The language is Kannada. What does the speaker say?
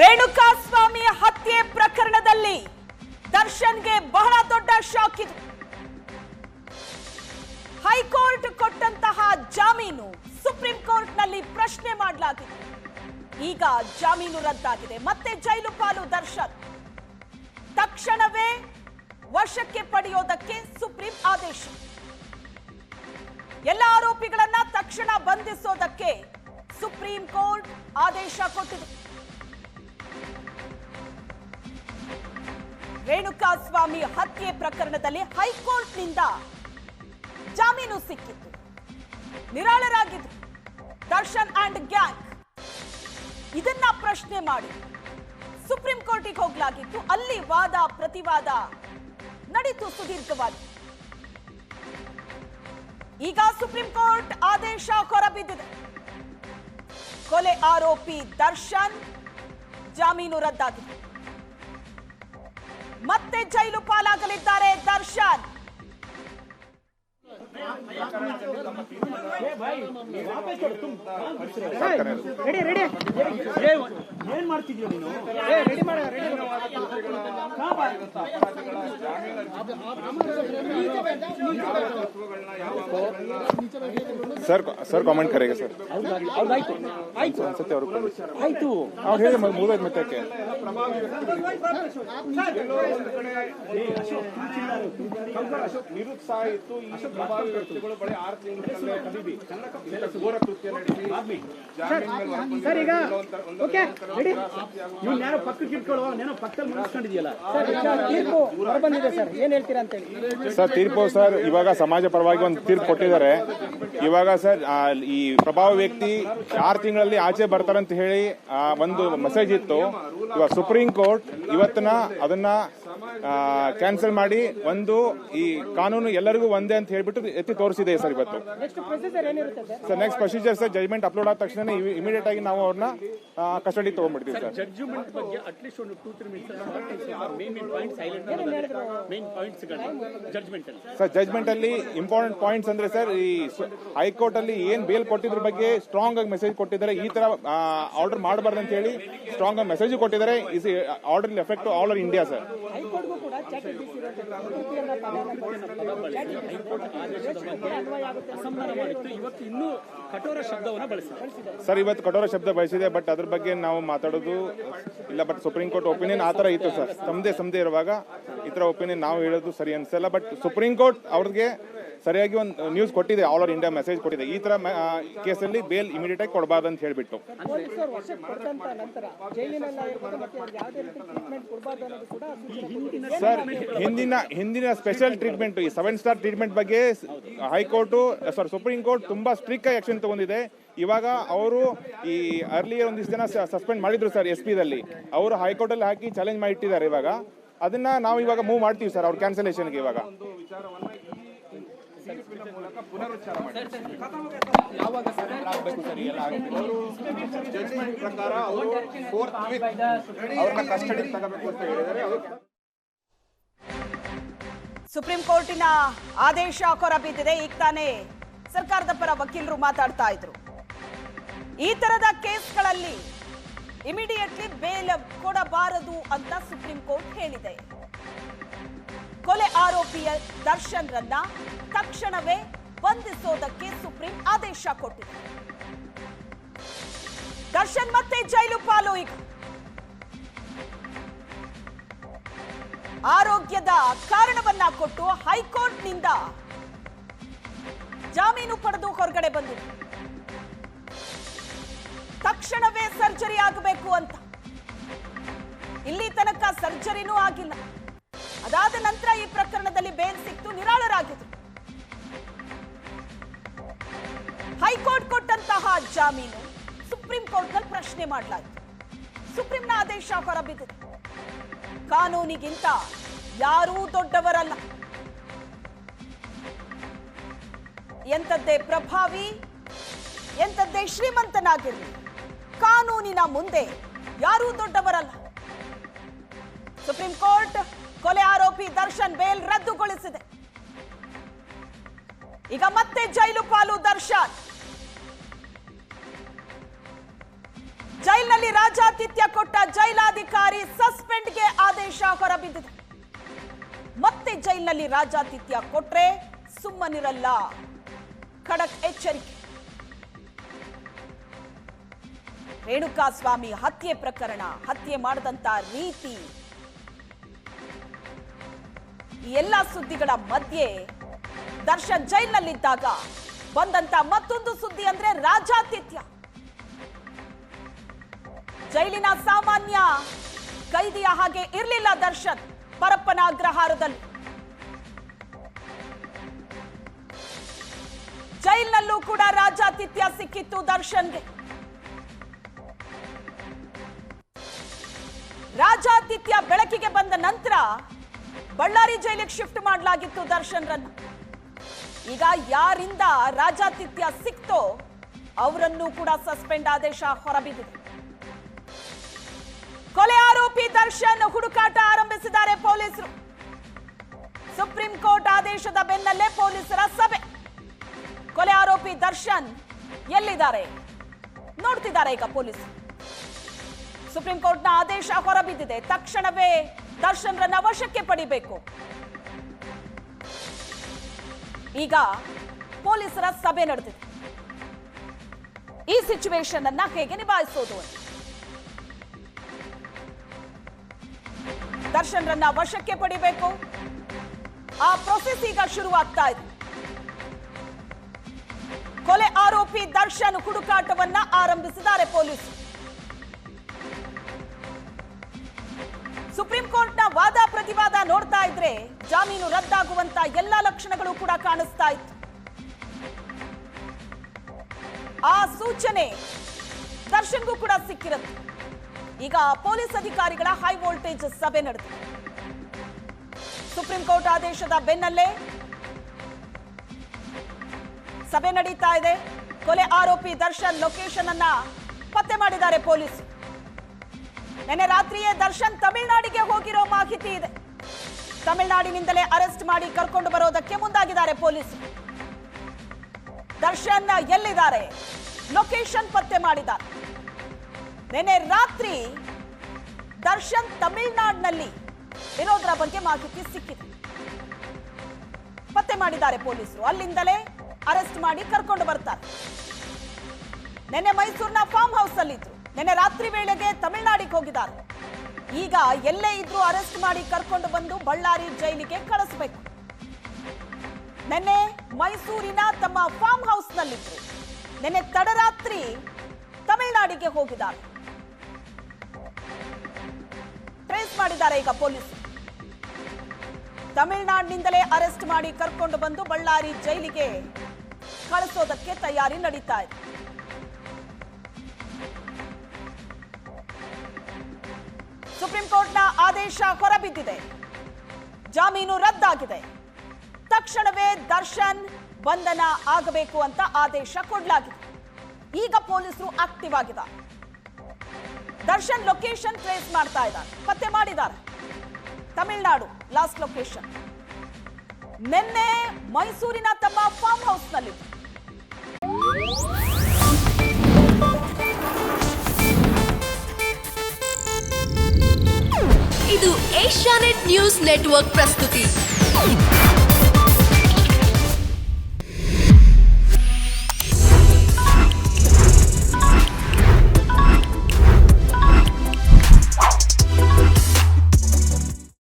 ರೇಣುಕಾ ಸ್ವಾಮಿ ಹತ್ಯೆ ಪ್ರಕರಣದಲ್ಲಿ ದರ್ಶನ್ಗೆ ಬಹಳ ದೊಡ್ಡ ಶಾಕ್ ಇದು. ಹೈಕೋರ್ಟ್ ಕೊಟ್ಟಂತಹ ಜಾಮೀನು ಸುಪ್ರೀಂ ಕೋರ್ಟ್ನಲ್ಲಿ ಪ್ರಶ್ನೆ ಮಾಡಲಾಗಿದೆ. ಈಗ ಜಾಮೀನು ರದ್ದಾಗಿದೆ. ಮತ್ತೆ ಜೈಲು ಪಾಲು ದರ್ಶನ್. ತಕ್ಷಣವೇ ವಶಕ್ಕೆ ಪಡೆಯೋದಕ್ಕೆ ಸುಪ್ರೀಂ ಆದೇಶ. ಎಲ್ಲ ಆರೋಪಿಗಳನ್ನ ತಕ್ಷಣ ಬಂಧಿಸೋದಕ್ಕೆ ಸುಪ್ರೀಂ ಕೋರ್ಟ್ ಆದೇಶ ಕೊಟ್ಟಿದೆ. ರೇಣುಕಾ ಸ್ವಾಮಿ ಹತ್ಯೆ ಪ್ರಕರಣದಲ್ಲಿ ಹೈಕೋರ್ಟ್ನಿಂದ ಜಾಮೀನು ಸಿಕ್ಕಿತ್ತು. ನಿರಾಳರಾಗಿದ್ರು ದರ್ಶನ್ ಅಂಡ್ ಗ್ಯಾಂಗ್ ಇದನ್ನ ಪ್ರಶ್ನೆ ಮಾಡಿ ಸುಪ್ರೀಂ ಕೋರ್ಟಿಗೆ ಹೋಗ್ಲಾಗಿತ್ತು. ಅಲ್ಲಿ ವಾದ, ಪ್ರತಿವಾದ ನಡೀತು ಸುದೀರ್ಘವಾಗಿ. ಈಗ ಸುಪ್ರೀಂ ಕೋರ್ಟ್ ಆದೇಶ ಹೊರಬಿದ್ದಿದೆ. ಕೊಲೆ ಆರೋಪಿ ದರ್ಶನ್ ಜಾಮೀನು ರದ್ದಾಗಿದೆ. ಮತ್ತೆ ಜೈಲು ಪಾಲಾಗಲಿದ್ದಾರೆ ದರ್ಶನ್. ಏನ್ ಮಾಡ್ತಿದ್ಯೋ ನೀನು ರೆಡಿ. ಮಾಡ ಸರ್ ಸರ್ ಕಾಮೆಂಟ್ ಕರೆಗೆ ಸರ್ ಹೌದಾಯ್ತು. ಆಯ್ತು ಅನ್ಸುತ್ತೆ ಅವರು ಆಯ್ತು. ಅವ್ರು ಹೇಳಿ ಮೂವೈದು ಮೆತ್ತಕ್ಕೆ ನಿರುತ್ಸಾಹ ಇತ್ತು ಈ ಪ್ರಭಾವಿ ವ್ಯಕ್ತಿಗಳು ಬರೀ ಆರು ತಿಂಗಳ ಕದಿಬಿ ಘೋರ ಕೃತ್ಯ ನಡೆಸಿ ಸರ್ ಈಗ ಓಕೆ ರೆಡಿ ನೀವು ಯಾರೋ ಪಕ್ಕಕ್ಕೆ ಇಟ್ಕೊಳ್ಳೋ ನೇನೋ ಪಕ್ಕದಲ್ಲಿ ಮುಗಿಸ್ಕೊಂಡಿದ್ಯಲ್ಲ. ತೀರ್ಪು ಹೊರಬಂದಿದೆ ಸರ್. ಏನ್ ಹೇಳ್ತೀರಾ ಅಂತ ಹೇಳಿ ಸರ್ ತೀರ್ಪು ಸರ್ ಇವಾಗ ಸಮಾಜ ಪರವಾಗಿ ಒಂದು ತೀರ್ಪು ಕೊಟ್ಟಿದ್ದಾರೆ. ಇವಾಗ ಸರ್. ಈ ಪ್ರಭಾವ ವ್ಯಕ್ತಿ ಆರು ತಿಂಗಳಲ್ಲಿ ಆಚೆ ಬರ್ತಾರಂತ ಹೇಳಿ ಒಂದು ಮೆಸೇಜ್ ಇತ್ತು. ಇವಾಗ ಸುಪ್ರೀಂ ಕೋರ್ಟ್ ಇವತ್ತಿನ ಅದನ್ನ ಕ್ಯಾನ್ಸಲ್ ಮಾಡಿ ಒಂದು ಈ ಕಾನೂನು ಎಲ್ಲರಿಗೂ ಒಂದೇ ಅಂತ ಹೇಳ್ಬಿಟ್ಟು ಎತ್ತಿ ತೋರಿಸಿದೆ ಸರ್ ಇವತ್ತು. ನೆಕ್ಸ್ಟ್ ಪ್ರೊಸೀಜರ್ ಏನಿರುತ್ತೆ sir? Next procedure sir judgment upload ಆದ ತಕ್ಷಣ ಇಮಿಡಿಯೇಟ್ ಆಗಿ ನಾವು ಅವ್ರನ್ನ ಕಸ್ಟಡಿ ತಗೊಂಡ್ಬಿಡ್ತೀವಿ ಸರ್ ಜಡ್ಜ್ಮೆಂಟ್ ಬಗ್ಗೆ ಅಟ್ಲೀಸ್ಟ್ ಒಂದು two three minutes main main point silent main points judgment ಅಲ್ಲಿ. ಸರ್ ಜಜ್ಮೆಂಟ್ ಅಲ್ಲಿ ಇಂಪಾರ್ಟೆಂಟ್ ಪಾಯಿಂಟ್ಸ್ ಅಂದ್ರೆ ಸರ್ ಈ ಹೈಕೋರ್ಟ್ ಅಲ್ಲಿ ಏನ್ ಬೇಲ್ ಕೊಟ್ಟಿದ್ರ ಬಗ್ಗೆ ಸ್ಟ್ರಾಂಗ್ ಆಗಿ ಮೆಸೇಜ್ ಕೊಟ್ಟಿದ್ದಾರೆ. ಈ ತರ ಆರ್ಡರ್ ಮಾಡಬಾರ್ದು ಅಂತ ಹೇಳಿ ಸ್ಟ್ರಾಂಗ್ ಆಗಿ ಮೆಸೇಜ್ ಕೊಟ್ಟಿದ್ದಾರೆ. Is order effect all over India sir ಹೈಕೋರ್ಟ್ಗೂ ಕೂಡ ಚೆಕ್ ಇವತ್ತು ಇನ್ನೂ ಕಠೋರ ಶಬ್ದವನ್ನ ಬಳಸಿದೆ ಸರ್ ಇವತ್ತು ಕಠೋರ ಶಬ್ದ ಬಯಸಿದೆ ಬಟ್ ಅದ್ರ ಬಗ್ಗೆ ನಾವು ಮಾತಾಡೋದು ಇಲ್ಲ ಬಟ್ ಸುಪ್ರೀಂ ಕೋರ್ಟ್ ಒಪಿನಿಯನ್ ಆ ತರ ಇತ್ತು ಸರ್. ಸಮದೆ ಸಮದೇ ಇರುವಾಗ ಈ ತರ ಒಪಿನಿಯನ್ ನಾವು ಹೇಳೋದು ಸರಿ ಅನ್ಸಲ್ಲ ಬಟ್ ಸುಪ್ರೀಂ ಕೋರ್ಟ್ ಅವ್ರಿಗೆ ಸರಿಯಾಗಿ ಒಂದು ನ್ಯೂಸ್ ಕೊಟ್ಟಿದೆ ಆಲ್ ಓವರ್ ಇಂಡಿಯಾ ಮೆಸೇಜ್ ಕೊಟ್ಟಿದೆ. ಈ ತರ ಕೇಸಲ್ಲಿ ಬೇಲ್ ಇಮಿಡಿಯೇಟ್ ಆಗಿ ಕೊಡಬಾರ್ದು ಅಂತ ಹೇಳ್ಬಿಟ್ಟು ಸರ್ ಹಿಂದಿನ ಹಿಂದಿನ ಸ್ಪೆಷಲ್ ಟ್ರೀಟ್ಮೆಂಟ್ ಈ ಸೆವೆನ್ ಸ್ಟಾರ್ ಟ್ರೀಟ್ಮೆಂಟ್ ಬಗ್ಗೆ high court sorry supreme court ತುಂಬಾ ಸ್ಟ್ರಿಕ್ ಆಗಿ ಆಕ್ಷನ್ ತಗೊಂಡಿದೆ. ಇವಾಗ ಅವರು ಈ ಅರ್ಲಿಯರ್ ಒಂದಿಷ್ಟು ಜನ ಸಸ್ಪೆಂಡ್ ಮಾಡಿದ್ರು ಸರ್ ಎಸ್ ಪಿದಲ್ಲಿ ಅವರು ಹೈಕೋರ್ಟ್ ಅಲ್ಲಿ ಹಾಕಿ ಚಾಲೆಂಜ್ ಮಾಡಿ ಇಟ್ಟಿದ್ದಾರೆ ಇವಾಗ. ಅದನ್ನ ನಾವು ಇವಾಗ ಮೂವ್ ಮಾಡ್ತೀವಿ ಸರ್ ಅವ್ರ ಕ್ಯಾನ್ಸಲೇಷನ್ಗೆ ಇವಾಗ. ಜಡ್ಜ್ಮೆಂಟ್ ಪ್ರಕಾರ ಅವರು ಫೋರ್ತ್ ವೀಕ್ ಅವ್ರನ್ನ ಕಸ್ಟಡಿ ತಗೋಬೇಕು ಅಂತ ಹೇಳಿದರೆ ಸುಪ್ರೀಂ ಕೋರ್ಟಿನ ಆದೇಶ ಹೊರಬಿದ್ದಿದೆ ಈಗ ತಾನೇ ಸರ್ಕಾರದ ಪರ ವಕೀಲರು ಮಾತಾಡ್ತಾ ಇದ್ರು. ಈ ತರದ ಕೇಸ್ಗಳಲ್ಲಿ ಇಮಿಡಿಯೇಟ್ಲಿ ಬೇಲ್ ಕೊಡಬಾರದು ಅಂತ ಸುಪ್ರೀಂ ಕೋರ್ಟ್ ಹೇಳಿದೆ. ಕೊಲೆ ಆರೋಪಿಯ ದರ್ಶನ್ ರನ್ನ ತಕ್ಷಣವೇ ಬಂಧಿಸೋದಕ್ಕೆ ಸುಪ್ರೀಂ ಆದೇಶ ಕೊಟ್ಟಿದೆ. ದರ್ಶನ್ ಮತ್ತೆ ಜೈಲು ಪಾಲು ಈಗ. ಆರೋಗ್ಯದ ಕಾರಣವನ್ನ ಕೊಟ್ಟು ಹೈಕೋರ್ಟ್ನಿಂದ ಜಾಮೀನು ಪಡೆದು ಹೊರಗಡೆ ಬಂದಿದೆ ತಕ್ಷಣವೇ ಸರ್ಜರಿ ಆಗಬೇಕು ಅಂತ. ಇಲ್ಲಿ ತನಕ ಸರ್ಜರಿನೂ ಆಗಿಲ್ಲ. ಅದಾದ ನಂತರ ಈ ಪ್ರಕರಣದಲ್ಲಿ ಬೇಲ್ ಸಿಕ್ತು, ನಿರಾಳರಾಗಿದ್ರು. ಹೈಕೋರ್ಟ್ ಕೊಟ್ಟಂತಹ ಜಾಮೀನು ಸುಪ್ರೀಂ ಕೋರ್ಟ್ನಲ್ಲಿ ಪ್ರಶ್ನೆ ಮಾಡಲಾಯಿತು. ಸುಪ್ರೀಂನ ಆದೇಶ ಹೊರಬಿದ್ದಿದೆ. ಕಾನೂನಿಗಿಂತ ಯಾರೂ ದೊಡ್ಡವರಲ್ಲ. ಎಂಥದ್ದೇ ಪ್ರಭಾವಿ, ಎಂಥದ್ದೇ ಶ್ರೀಮಂತನಾಗಿರಲಿ, ಕಾನೂನಿನ ಮುಂದೆ ಯಾರೂ ದೊಡ್ಡವರಲ್ಲ. ಸುಪ್ರೀಂ ಕೋರ್ಟ್ ಕೊಲೆ ಆರೋಪಿ ದರ್ಶನ್ ಬೇಲ್ ರದ್ದುಗೊಳಿಸಿದೆ. ಈಗ ಮತ್ತೆ ಜೈಲು ಪಾಲು ದರ್ಶನ್. ಜೈಲಿನಲ್ಲಿ ರಾಜಾತಿಥ್ಯ ಕೊಟ್ಟ ಜೈಲಾಧಿಕಾರಿ ಸಸ್ಪೆಂಡ್ಗೆ ಆದೇಶ ಹೊರಬಿದ್ದಿದೆ. ಮತ್ತೆ ಜೈಲಿನಲ್ಲಿ ರಾಜಾತಿಥ್ಯ ಕೊಟ್ರೆ ಸುಮ್ಮನಿರಲ್ಲ. ಖಡಕ್ ಎಚ್ಚರಿಕೆ. ರೇಣುಕಾಸ್ವಾಮಿ ಹತ್ಯೆ ಪ್ರಕರಣ, ಹತ್ಯೆ ಮಾಡದಂತ ರೀತಿ. ಈ ಎಲ್ಲ ಸುದ್ದಿಗಳ ಮಧ್ಯೆ ದರ್ಶನ್ ಜೈಲಿನಲ್ಲಿದ್ದಾಗ ಬಂದಂತ ಮತ್ತೊಂದು ಸುದ್ದಿ ಅಂದ್ರೆ ರಾಜಾತಿಥ್ಯ. ಜೈಲಿನ ಸಾಮಾನ್ಯ ಕೈದಿಯ ಹಾಗೆ ಇರಲಿಲ್ಲ ದರ್ಶನ್. ಪರಪ್ಪನ ಅಗ್ರಹಾರದಲ್ಲಿ. ಜೈಲಿನಲ್ಲೂ ಕೂಡ ರಾಜಾತಿಥ್ಯ ಸಿಕ್ಕಿತ್ತು ದರ್ಶನ್ಗೆ. ರಾಜಾತಿಥ್ಯ ಬೆಳಕಿಗೆ ಬಂದ ನಂತರ ಬಳ್ಳಾರಿ ಜೈಲಿಗೆ ಶಿಫ್ಟ್ ಮಾಡಲಾಗಿತ್ತು ದರ್ಶನ್ ಈಗ ಯಾರಿಂದ ರಾಜಾತಿಥ್ಯ ಸಿಕ್ತೋ ಅವರನ್ನು ಕೂಡ ಸಸ್ಪೆಂಡ್ ಆದೇಶ ಹೊರಬಿದ್ದಿದೆ. ಕೊಲೆ ಆರೋಪಿ ದರ್ಶನ್ ಹುಡುಕಾಟ ಆರಂಭಿಸಿದ್ದಾರೆ ಪೊಲೀಸರು. ಸುಪ್ರೀಂ ಕೋರ್ಟ್ ಆದೇಶದ ಬೆನ್ನಲ್ಲೇ ಪೊಲೀಸರ ಸಭೆ. ಕೊಲೆ ಆರೋಪಿ ದರ್ಶನ್ ಎಲ್ಲಿದ್ದಾರೆ? ನೋಡ್ತಿದ್ದಾರೆ ಈಗ ಪೊಲೀಸರು. ಸುಪ್ರೀಂ ಕೋರ್ಟ್ನ ಆದೇಶ ಹೊರಬಿದ್ದಿದೆ. ತಕ್ಷಣವೇ ದರ್ಶನ್ ರನ್ನ ವಶಕ್ಕೆ ಪಡಿಬೇಕು. ಈಗ ಪೊಲೀಸರ ಸಭೆ ನಡೆದಿದೆ. ಈ ಸಿಚುವೇಶನ್ ಅನ್ನ ಹೇಗೆ ನಿಭಾಯಿಸೋದು ದರ್ಶನ್ ರನ್ನ ವಶಕ್ಕೆ ಪಡಿಬೇಕು. ಆ ಪ್ರೊಸೆಸ್ ಈಗ ಶುರುವಾಗ್ತಾ ಇದೆ. ಕೊಲೆ ಆರೋಪಿ ದರ್ಶನ್ ಹುಡುಕಾಟವನ್ನ ಆರಂಭಿಸಿದ್ದಾರೆ ಪೊಲೀಸರು ಸುಪ್ರೀಂ ಕೋರ್ಟ್ನ ವಾದ ಪ್ರತಿವಾದ ನೋಡ್ತಾ ಇದ್ರೆ ಜಾಮೀನು ರದ್ದಾಗುವಂತ ಎಲ್ಲಾ ಲಕ್ಷಣಗಳು ಕೂಡ ಕಾಣಿಸ್ತಾ ಇತ್ತು. ಆ ಸೂಚನೆ ದರ್ಶನ್ಗೂ ಕೂಡ ಸಿಕ್ಕಿರುತ್ತೆ. ಈಗ ಪೊಲೀಸ್ ಅಧಿಕಾರಿಗಳ ಹೈ ವೋಲ್ಟೇಜ್ ಸಭೆ ನಡೆದಿದೆ. ಸುಪ್ರೀಂ ಕೋರ್ಟ್ ಆದೇಶದ ಬೆನ್ನಲ್ಲೇ ಸಭೆ ನಡೀತಾ ಇದೆ. ಕೊಲೆ ಆರೋಪಿ ದರ್ಶನ್ ಲೊಕೇಶನ್ ಅನ್ನ ಪತ್ತೆ ಮಾಡಿದ್ದಾರೆ ಪೊಲೀಸ್. ನಿನ್ನೆ ರಾತ್ರಿಯೇ ದರ್ಶನ್ ತಮಿಳುನಾಡಿಗೆ ಹೋಗಿರೋ ಮಾಹಿತಿ ಇದೆ. ತಮಿಳುನಾಡಿನಿಂದಲೇ ಅರೆಸ್ಟ್ ಮಾಡಿ ಕರ್ಕೊಂಡು ಬರೋದಕ್ಕೆ ಮುಂದಾಗಿದ್ದಾರೆ ಪೊಲೀಸ್. ದರ್ಶನ್ ಎಲ್ಲಿದ್ದಾರೆ? ಲೊಕೇಶನ್ ಪತ್ತೆ ಮಾಡಿದ್ದಾರೆ. ನಿನ್ನೆ ರಾತ್ರಿ ದರ್ಶನ್ ತಮಿಳುನಾಡಿನಲ್ಲಿ ಇರೋದ್ರ ಬಗ್ಗೆ ಮಾಹಿತಿ ಸಿಕ್ಕಿದೆ. ಪತ್ತೆ ಮಾಡಿದ್ದಾರೆ ಪೊಲೀಸರು. ಅಲ್ಲಿಂದಲೇ ಅರೆಸ್ಟ್ ಮಾಡಿ ಕರ್ಕೊಂಡು ಬರ್ತಾರೆ. ನಿನ್ನೆ ಮೈಸೂರಿನ ಫಾರ್ಮ್ ಹೌಸ್ ಅಲ್ಲಿದ್ರು ನಿನ್ನೆ ರಾತ್ರಿ ವೇಳೆಗೆ ತಮಿಳುನಾಡಿಗೆ ಹೋಗಿದ್ದಾರೆ. ಈಗ ಎಲ್ಲೇ ಇದ್ರು ಅರೆಸ್ಟ್ ಮಾಡಿ ಕರ್ಕೊಂಡು ಬಂದು ಬಳ್ಳಾರಿ ಜೈಲಿಗೆ ಕಳಿಸಬೇಕು. ನಿನ್ನೆ ಮೈಸೂರಿನ ತಮ್ಮ ಫಾರ್ಮ್ ಹೌಸ್ನಲ್ಲಿದ್ರು. ನಿನ್ನೆ ತಡರಾತ್ರಿ ತಮಿಳುನಾಡಿಗೆ ಹೋಗಿದ್ದಾರೆ. ಟ್ರೇಸ್ ಮಾಡಿದ್ದಾರೆ ಈಗ ಪೊಲೀಸರು ತಮಿಳುನಾಡಿನಿಂದಲೇ ಅರೆಸ್ಟ್ ಮಾಡಿ ಕರ್ಕೊಂಡು ಬಂದು ಬಳ್ಳಾರಿ ಜೈಲಿಗೆ ಕಳಿಸೋದಕ್ಕೆ ತಯಾರಿ ನಡೀತಾ ಇದೆ. ಸುಪ್ರೀಂ ಕೋರ್ಟ್ನ ಆದೇಶ ಹೊರಬಿದ್ದಿದೆ. ಜಾಮೀನು ರದ್ದಾಗಿದೆ. ತಕ್ಷಣವೇ ದರ್ಶನ್ ಬಂಧನ ಆಗಬೇಕು ಅಂತ ಆದೇಶ ಕೊಡಲಾಗಿದೆ. ಈಗ ಪೊಲೀಸರು ಆಕ್ಟಿವ್ ಆಗಿದ್ದಾರೆ. ದರ್ಶನ್ ಲೊಕೇಶನ್ ಟ್ರೇಸ್ ಮಾಡ್ತಾ ಇದ್ದಾರೆ. ಪತ್ತೆ ಮಾಡಿದ್ದಾರೆ. ತಮಿಳುನಾಡು ಲಾಸ್ಟ್ ಲೊಕೇಶನ್ ನಿನ್ನೆ ಮೈಸೂರಿನ ತಮ್ಮ ಫಾರ್ಮ್ ಹೌಸ್ನಲ್ಲಿ ಇದು ಏಷ್ಯಾನೆಟ್ ನ್ಯೂಸ್ ನೆಟ್ವರ್ಕ್ ಪ್ರಸ್ತುತಿ.